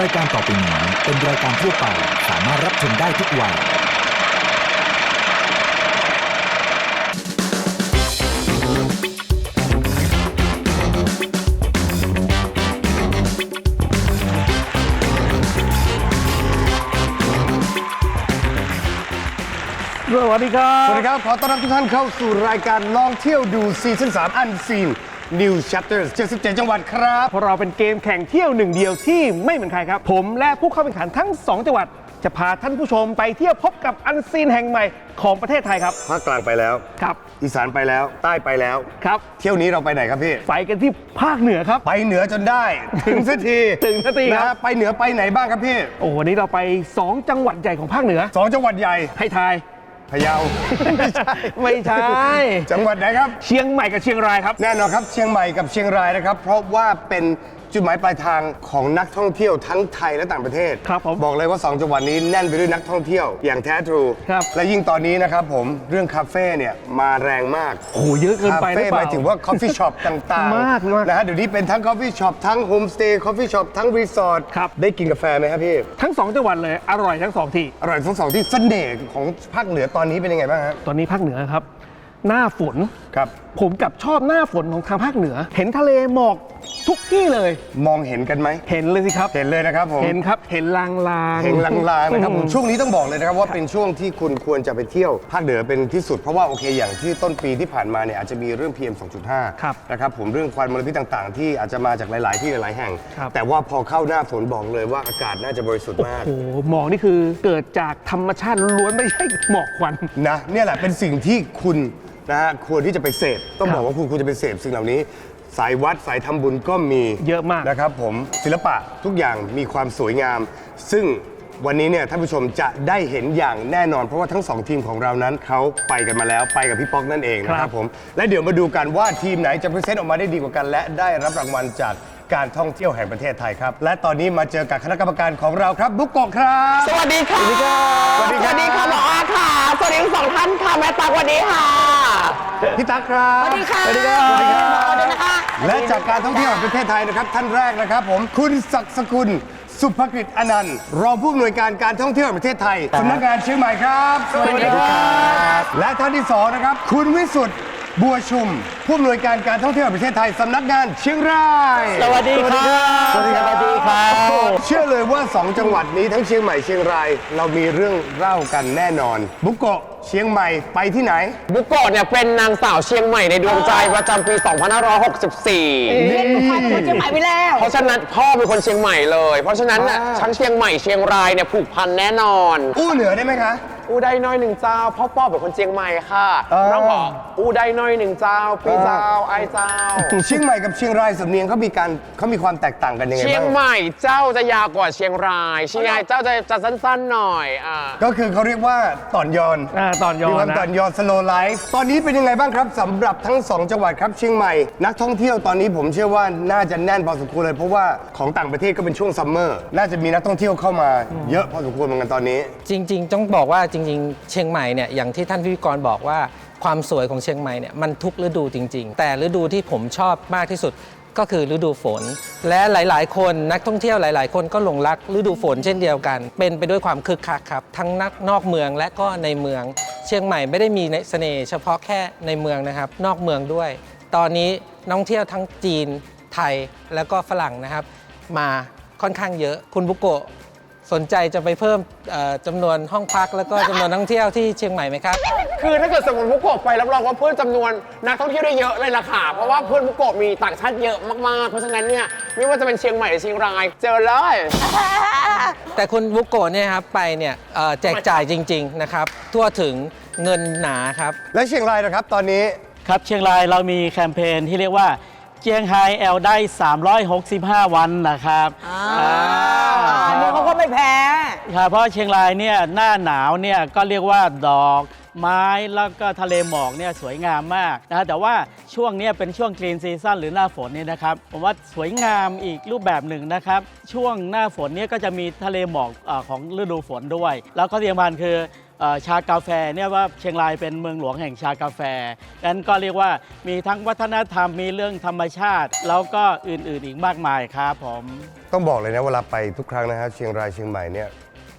รายการต่อไปนี้เป็นรายการทั่วไปสามารถรับชมได้ทุกวัย สวัสดีครับ สวัสดีครับ ขอต้อนรับทุกท่านเข้าสู่รายการลองเที่ยวดูซีซั่น3อันซีน New Chapters 77 จังหวัดครับ เพราะเราเป็นเกมแข่งเที่ยวหนึ่งเดียวที่ไม่เหมือนใครครับ ผมและผู้เข้าแข่งขันทั้ง 2 จังหวัด จะพาท่านผู้ชมไปเที่ยวพบกับอันซีนแห่งใหม่ของประเทศไทยครับ ภาคกลางไปแล้ว ครับ อีสานไปแล้ว ใต้ไปแล้ว ครับ เที่ยวนี้เราไปไหนครับพี่ ไปกันที่ภาคเหนือครับ ไปเหนือจนได้ ถึงสักทีถึงสักทีครับ นะฮะไปเหนือไปไหนบ้างครับพี่ โอ้วันนี้เราไป 2 จังหวัดใหญ่ของภาคเหนือ สองจังหวัดใหญ่ ให้ทาย พะเยา ไม่ใช่ ไม่ใช่ จังหวัดไหนครับ เชียงใหม่กับเชียงรายครับ แน่นอนครับเชียงใหม่กับเชียงรายนะครับ เพราะว่าเป็น จุดหมายปลายทางของนักท่องเที่ยวทั้งไทยและต่างประเทศครับผมบอกเลยว่า 2 จังหวัดนี้แน่นไปด้วยนักท่องเที่ยวอย่างแท้ทรูครับ และยิ่งตอนนี้นะครับผมเรื่องคาเฟ่เนี่ยมาแรงมากโอ้โหเยอะเกินคาไปหรืเฟ่อหเปมาล่ายถึงว่าคอฟฟี่ช็อปต่างๆมากมากนะฮะเดี๋ยวนี้เป็นทั้งคอฟฟี่ช็อปทั้งโฮมสเตย์คอฟฟี่ช็อปทั้งรีสอร์ทครับ ได้กินกาแฟไหมครับพี่ทั้ง2จังหวัดเลยอร่อยทั้งสองที่ อร่อยทั้งสองที่เสน่ห์ของภาคเหนือตอนนี้เป็นยังไงบ้างครับตอนนี้ภาคเหนือครับ หน้าฝน ครับ ผมกลับชอบหน้าฝนของทางภาคเหนือ เห็นทะเลหมอก ทุกที่เลย มองเห็นกันไหม เห็นเลยสิครับ เห็นเลยนะครับผม เห็นครับ เห็นลางลางๆเห็นลางๆนะครับผม ช่วงนี้ต้องบอกเลยนะครับว่าเป็นช่วงที่คุณควรจะไปเที่ยวภาคเหนือเป็นที่สุด เพราะว่าโอเคอย่างที่ต้นปีที่ผ่านมาเนี่ยอาจจะมีเรื่อง PM 2.5 ครับนะครับผมเรื่องควันมลพิษต่างๆ ที่อาจจะมาจากหลาย ๆ ที่หลายๆแห่ง ครับ แต่ว่าพอเข้าหน้าฝนบอกเลยว่าอากาศน่าจะบริสุทธิ์มาก โอ้โหหมอกนี่คือเกิดจากธรรมชาติล้วนๆไม่ใช่หมอกควัน นะเนี่ยแหละเป็นสิ่งที่คุณนะฮะควรที่จะไปเสพต้องครับบอกว่าคุณควรจะไปเสพสิ่งเหล่านี้ สายวัดสายทำบุญก็มีเยอะมากนะครับผมศิลปะทุกอย่างมีความสวยงาม ซึ่งวันนี้เนี่ยท่านผู้ชมจะได้เห็นอย่างแน่นอน เพราะว่าทั้งสองทีมของเรานั้นเขาไปกันมาแล้วไปกับพี่ป๊อกนั่นเองนะคครัรับบ ผมและเดี๋ยวมาดูกันว่าทีมไหนจะพรีเซนต์ออกมาได้ดีกว่ากัน และได้รับรางวัลจากการท่องเที่ยวแห่งประเทศไทยครับ และตอนนี้มาเจอกับคณะกรรมการของเราครับบุ๊กโกะครับ สวัสดีค่ะ สวัสดีครับสวัสดีค่ะหมออาค่ะ สวัสดีทั้งสองท่านค่ะแม่ตาสวัสดีค่ะ พี่ตั๊กครับ สวัสดีค่ะสวัสดีครับ สวัสดีค่ะสวัสดีนะคะ และจากการท่องเที่ยวแห่งประเทศไทยนะครับ ท่านแรกนะครับ ผมคุณศักดิ์สกุล สุภกฤษอนันต์รองผู้อำนวยการการท่องเที่ยวแห่งประเทศไทยสำนักงานเชียงใหม่ครับ สวัสดีครับ และท่านที่สองนะครับ คุณวิสุทธ์ บัวชุม ผู้อำนวยการการท่องเที่ยวแห่งประเทศไทยสำนักงานเชียงรายสวัสดีค่ะสวัสดีครับสวัสดีครับเชื่อเลยว่า 2 จังหวัดนี้ทั้งเชียงใหม่เชียงราย เรามีเรื่องเล่ากันแน่นอน บุกโกะเชียงใหม่ไปที่ไหน บุกโกะเนี่ยเป็นนางสาวเชียงใหม่ในดวงใจประจำปี 2564นี่เชียงใหม่ไปแล้ว เพราะฉะนั้นพ่อเป็นคนเชียงใหม่เลย เพราะฉะนั้นน่ะอ่าทั้งเชียงใหม่เชียงรายเนี่ยผูกพันแน่นอน อู้เหนือได้ไหมคะ อู้ได้น้อยหนึ่งเจ้าพ่อป้อเป็นคนเชียงใหม่ค่ะอ่าน้องบอกอู้ได้น้อยหนึ่งเจ้าพี่เจ้าไอเจ้า เชียงใหม่กับเชียงรายสำเนียงเขามีการเขามีความแตกต่างกันยังไงเชียงบ้างใหม่เจ้าจะยาวกว่าเชียงรายเชียงรายเจ้าจะจะสั้นๆหน่อยอ่าก็คือเขาเรียกว่าตอนยอนอ่าตอนยอมีนความนะ ตอนยอน slow life ตอนนี้เป็นยังไงบ้างครับสำหรับทั้ง2จังหวัดครับเชียงใหม่นักท่องเที่ยวตอนนี้ผมเชื่อว่าน่าจะแน่นพอสมควรเลย เพราะว่าของต่างประเทศก็เป็นช่วงซัมเมอร์น่าจะมีนักท่องเที่ยวเข้ามาเยอะพอสมควรเหมือนกันตอนนี้ จริง ๆ ต้องบอกว่าจริงๆ เชียงใหม่เนี่ยอย่างที่ท่านพิธีกรบอกว่าความสวยของเชียงใหม่เนี่ยมันทุกฤดูจริง ๆ แต่ฤดูที่ผมชอบมากที่สุดก็คือฤดูฝน และหลาย ๆ คนนักท่องเที่ยวหลาย ๆ คนก็หลงรักฤดูฝนเช่นเดียวกัน เป็นไปด้วยความคึกคักครับ ทั้งนักนอกเมืองและก็ในเมือง เชียงใหม่ไม่ได้มีเสน่ห์เฉพาะแค่ในเมืองนะครับ นอกเมืองด้วย ตอนนี้นักท่องเที่ยวทั้งจีนไทยแล้วก็ฝรั่งนะครับ มาค่อนข้างเยอะคุณบุโกะ สนใจจะไปเพิ่มเอ่อจำนวนห้องพัก แล้วก็จำนวนนักท่องเที่ยวที่เชียงใหม่ไหมครับ คือถ้าเกิดสมมติบุกโกะไปรับรองว่าเพื่อนจำนวนนักท่องเที่ยวได้เยอะเลยล่ะค่ะ เพราะว่าเพื่อนบุกโกะมีต่างชาติเยอะมากๆ เพราะฉะนั้นเนี่ยไม่ว่าจะเป็นเชียงใหม่หรือเชียงราย เจอเลย แต่คุณบุโกะเนี่ยครับไปเนี่ยเอ่อแจกจ่ายจริง ๆ นะครับ ทั่วถึงเงินหนาครับ และเชียงรายนะครับ ตอนนี้ครับเชียงรายเรามีแคมเปญที่เรียกว่าเจียงไฮแอลได้ 365 วันนะครับอ่า อันนี้เขาก็ไม่แพ้ ครับเพราะเชียงรายเนี่ยหน้าหนาวเนี่ยก็เรียกว่าดอกไม้แล้วก็ทะเลหมอกเนี่ยสวยงามมากนะฮะแต่ว่าช่วงเนี้ยเป็นช่วงกรีนซีซั่นหรือหน้าฝนเนี่ยนะครับผมว่าสวยงามอีกรูปแบบหนึ่งนะครับ ช่วงหน้าฝนเนี่ยก็จะมีทะเลหมอกอของฤดูฝนด้วย แล้วก็ที่สำคัญคืออ่อชากาแฟเนี่ยว่าเชียงรายเป็นเมืองหลวงแห่งชากาแฟนั้นก็เรียกว่ามีทั้งวัฒนธรรมมีเรื่องธรรมชาติ แล้วก็อื่นๆอีกมากมายครับผม ต้องบอกเลยนะเวลาไปทุกครั้งนะฮะเชียงรายเชียงใหม่เนี่ย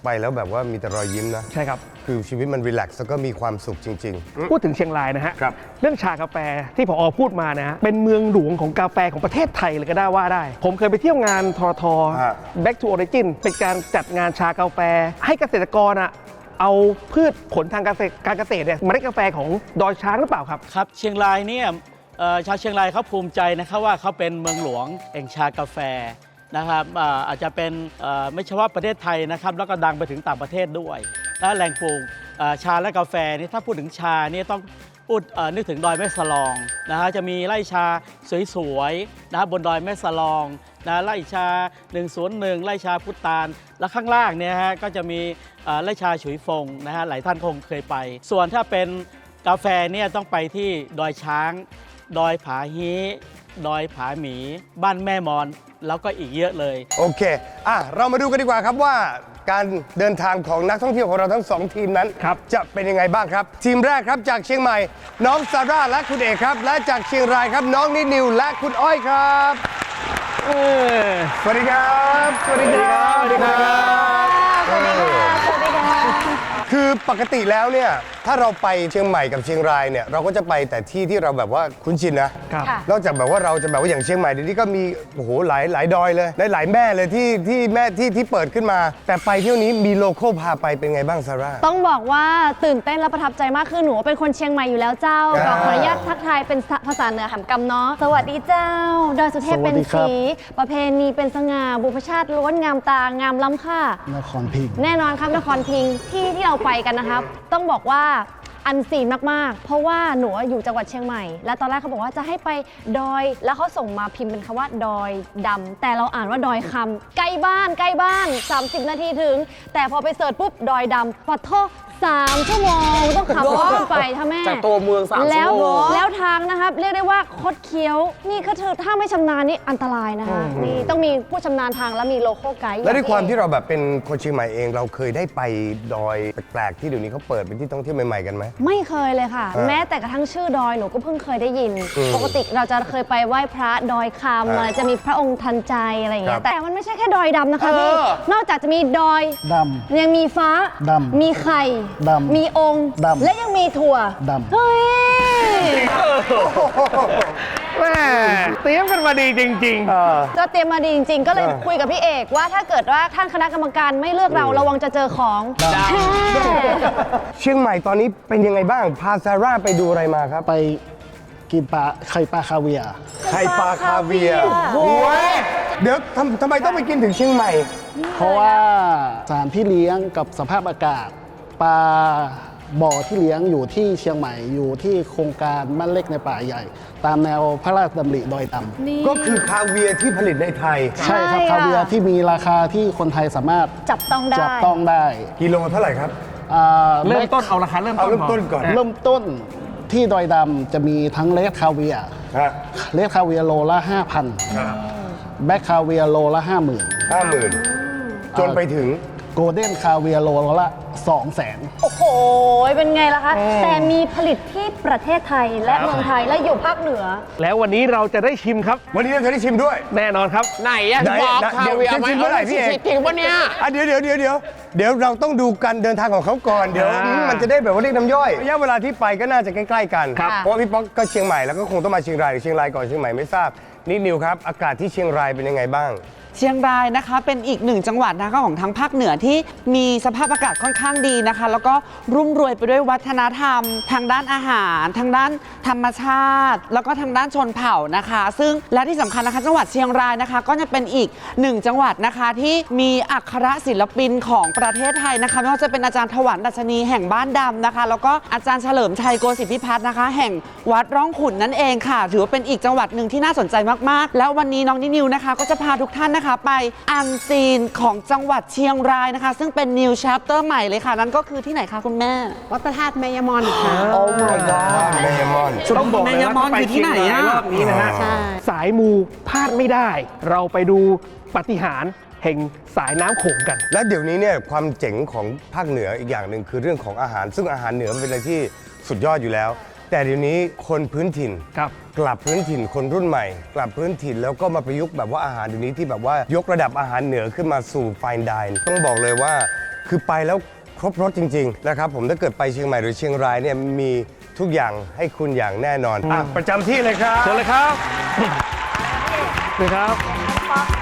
ไปแล้วแบบว่ามีแต่รอยยิ้มนะใช่ครับ คือชีวิตมันรีแลกซ์แล้วก็มีความสุขจริง พูดถึงเชียงรายนะฮะ ครับ เรื่องชากาแฟที่พอพูดมานะฮะ เป็นเมืองหลวงของกาแฟของประเทศไทยเลยก็ได้ว่าได้ ผมเคยไปเที่ยวงานทอทอ ฮะ Back to Origin เป็นการจัดงานชากาแฟ ให้เกษตรกรอะเอาพืชผลทางการเกษตรการเกษตรเนี่ยเมล็ดกาแฟของดอยช้างหรือเปล่าครับ ครับเชียงรายเนี่ยเอ่อชาวเชียงรายเขาภูมิใจนะครับว่าเขาเป็นเมืองหลวงแห่งชากาแฟ นะครับอาจจะเป็นไม่เฉพาะประเทศไทยนะครับแล้วก็ดังไปถึงต่างประเทศด้วย และแหล่งปลูกชาและกาแฟนี่ถ้าพูดถึงชานี่ต้องพูดนึกถึงดอยแม่สลองนะฮะจะมีไร่ชาสวยๆนะฮะบนดอยแม่สลองนะไร่ชา101ไร่ชาพุตาน และข้างล่างเนี่ยฮะก็จะมีไร่ชาฉุยฟงนะฮะหลายท่านคงเคยไป ส่วนถ้าเป็นกาแฟเนี่ยต้องไปที่ดอยช้าง ดอยผาฮีดอยผาหมี บ้านแม่มอน แล้วก็อีกเยอะเลยๆโอเค อะ เรามาดูกันดีกว่าครับว่าการเดินทางของนักท่องเที่ยวของเราทั้งสองทีมนั้น ครับจะเป็นยังไงบ้างครับ ทีมแรกครับจากเชียงใหม่ น้องซาร่าและคุณเอกครับ และจากเชียงรายครับน้องนิดนิวและคุณอ้อยครับเออสวัสดีครับ สวัสดีครับ สวัสดีครับสวัสดีค่ะสวัสดีค่ะคือปกติแล้วเนี่ยถ้าเราไปเชียงใหม่กับเชียงรายเนี่ยเราก็จะไปแต่ที่ที่เราแบบว่าคุ้นชินนะ ครับ ค่ะ นอกจากแบบว่าเราจะแบบว่าอย่างเชียงใหม่เดี๋ยวนี้ก็มีโอ้โหหลายหลายดอยเลยหลายๆแม่เลยที่ที่แม่ที่ที่เปิดขึ้นมา แต่ไปเที่ยวนี้มีโลโก้พาไปเป็นไงบ้างซาร่า ต้องบอกว่าตื่นเต้นและประทับใจมากคือหนูเป็นคนเชียงใหม่อยู่แล้วเจ้าอ่าก็ขออนุญาตทักทายเป็นภาษาเหนือหำกำเนาะสวัสดีเจ้า ดอยสุเทพเป็นสีประเพณีเป็นสง่าบุพชาติล้วนงามตางามล้ำค่า นครพิงค์แน่นอนครับนครพิงค์ที่ที่เราไปกันนะครับ ต้องบอกว่า อันซีนมากๆ เพราะว่าหนูอยู่จังหวัดเชียงใหม่ แล้วตอนแรกเขาบอกว่าจะให้ไปดอย แล้วเขาส่งมาพิมพ์เป็นคำว่าดอยดำแต่เราอ่านว่าดอยคำใกล้บ้านใกล้บ้าน 30 นาทีถึง แต่พอไปเสิร์ชปุ๊บดอยดำปัดโทษสามชั่วโมงต้องขับรถขึ้นไปค่ะแม่ จากตัวเมืองสามแล้วชั่วโมง แล้วทางนะครับ เรียกได้ว่าคดเคี้ยว นี่ก็คือถ้าไม่ชำนาญนี่อันตรายนะคะนี่ต้องมีผู้ชำนาญทางและมีโลโก้ไกด์ และด้วยความองที่เราแบบเป็นคนเชียงใหม่เอง เราเคยได้ไปดอยแปลกๆที่เดี๋ยวนี้เขาเปิดเป็นที่ท่องเที่ยวใหม่ๆกันไหม ไม่เคยเลยค่ะ อ่าแม้แต่กระทั่งชื่อดอยหนูก็เพิ่งเคยได้ยิน อืมปกติเราจะเคยไปไหว้พระดอยคำอ่าอะไรจะมีพระองค์ทันใจอะไรอย่างเงี้ครัยบ แต่มันไม่ใช่แค่ดอยดำนะคะพี่เออ นอกจากจะมีดอยดยังมีฟ้าดำมีไข่ดำมีองค์ ดำ และยังมีถั่วดำ เฮ้ย แม่เตรียมกันมาดีจริงๆก็เตรียมมาดีจริง ๆ ก็เลยเออคุยกับพี่เอกว่าถ้าเกิดว่าท่านคณะกรรมการไม่เลือกเราระวังจะเจอของแฮ่เชียงใหม่ตอนนี้เป็นยังไงบ้าง พาซาร่าไปดูอะไรมาครับไปกินปลาไข่ปลาคาเวียร์ไข่ปลาคาเวียร์โอ้ยเดี๋ยวทำทำไมต้องไปกินถึงเชียงใหม่ เพราะว่าสถานที่เลี้ยงกับสภาพอากาศ ปลา บ่อที่เลี้ยงอยู่ที่เชียงใหม่อยู่ที่โครงการบ้านเล็กในป่าใหญ่ ตามแนวพระราชดำริดอยต่ำก็คือคาเวียร์ที่ผลิตในไทย ใช่ครับคาเวียร์ที่มีราคาที่คนไทยสามารถจับต้องได้ จับต้องได้กิโลเท่าไหร่ครับ อ่าเริ่มต้นเอาราคาเริ่มเอาต้นเริ่มต้นก่อน เริ่มต้นที่ดอยดำจะมีทั้งเลสคาเวียร์ฮะเลสคาเวียร์โลละ 5,000แบ็คคาเวียร์โลละ 50,000 ห้าหมื่นจนไปถึง โกลเด้นคาเวียร์โลละ200,000 โอ้โห เป็นไงล่ะคะ แต่มีผลิตที่ประเทศไทยและเมืองไทยและอยู่ภาคเหนือ แล้ววันนี้เราจะได้ชิมครับ วันนี้เราจะได้ชิมด้วย แน่นอนครับ ไหนอะไหนบอกไหนคาเวียร์ไหมเดี๋ยวจะชิมเมื่อไหร่พี่เอก จริงปะเนี่ยอะเดี๋ยวเดี๋ยวเดี๋ยวเดี๋ยวเดี๋ยวเราต้องดูการเดินทางของเขาก่อนเดี๋ยวอ่าอืมมันจะได้แบบว่าเรียกน้ำย่อยระยะเวลาที่ไปก็น่าจะใกล้ๆกันครับ เพราะว่าพี่ป๊อกก็เชียงใหม่แล้วก็คงต้องมาเชียงรายหรือเชียงรายก่อนเชียงใหม่ไม่ทราบนิดนิวครับอากาศที่เชียงรายเป็นยังไงบ้าง เชียงรายนะคะ เป็นอีกหนึ่งจังหวัดนะคะของทางภาคเหนือที่มีสภาพอากาศค่อนข้างดีนะคะ แล้วก็รุ่มรวยไปด้วยวัฒนธรรม ทางด้านอาหาร ทางด้านธรรมชาติ แล้วก็ทางด้านชนเผ่านะคะ ซึ่งและที่สำคัญนะคะ จังหวัดเชียงรายนะคะ ก็จะเป็นอีกหนึ่งจังหวัดนะคะที่มีอักขรศิลปินของประเทศไทยนะคะไม่ว่าจะเป็นอาจารย์ถวันดัชนีแห่งบ้านดำนะคะ แล้วก็อาจารย์เฉลิมชัยโกศิพิพัฒน์นะคะ แห่งวัดร่องขุนนั่นเองค่ะ ถือว่าเป็นอีกจังหวัดหนึ่งที่น่าสนใจมากๆ แล้ววันนี้น้องนินิวนะคะ ก็จะพาทุกท่านนะคะไปอันซีนของจังหวัดเชียงรายนะคะ ซึ่งเป็น new chapter ใหม่เลยค่ะ นั่นก็คือที่ไหนคะคุณแม่ วัดพระธาตุแมยมอนค่ะ โอ้ my god เมยมอน ต้องบอกเลยแมยว่ามอนไปอยู่ที่เชียงไหนรายอะรอบนี้นะฮะใช่สายมูพลาดไม่ได้ เราไปดูปาฏิหารย์แห่งสายน้ำโขงกัน และเดี๋ยวนี้เนี่ยความเจ๋งของภาคเหนืออีกอย่างหนึ่งคือเรื่องของอาหาร ซึ่งอาหารเหนือมันเป็นอะไรที่สุดยอดอยู่แล้ว แต่เดี๋ยวนี้คนพื้นถิ่น ครับ กลับพื้นถิ่นคนรุ่นใหม่ กลับพื้นถิ่นแล้วก็มาประยุกต์แบบว่าอาหารเดี๋ยวนี้ที่แบบว่ายกระดับอาหารเหนือขึ้นมาสู่ไฟน์ดินต้องบอกเลยว่าคือไปแล้วครบรสจริงๆนะครับผมถ้าเกิดไปเชียงใหม่หรือเชียงรายเนี่ยมีทุกอย่างให้คุณอย่างแน่นอนอะประจำที่เลยครับ เชิญเลยครับนี่ครับ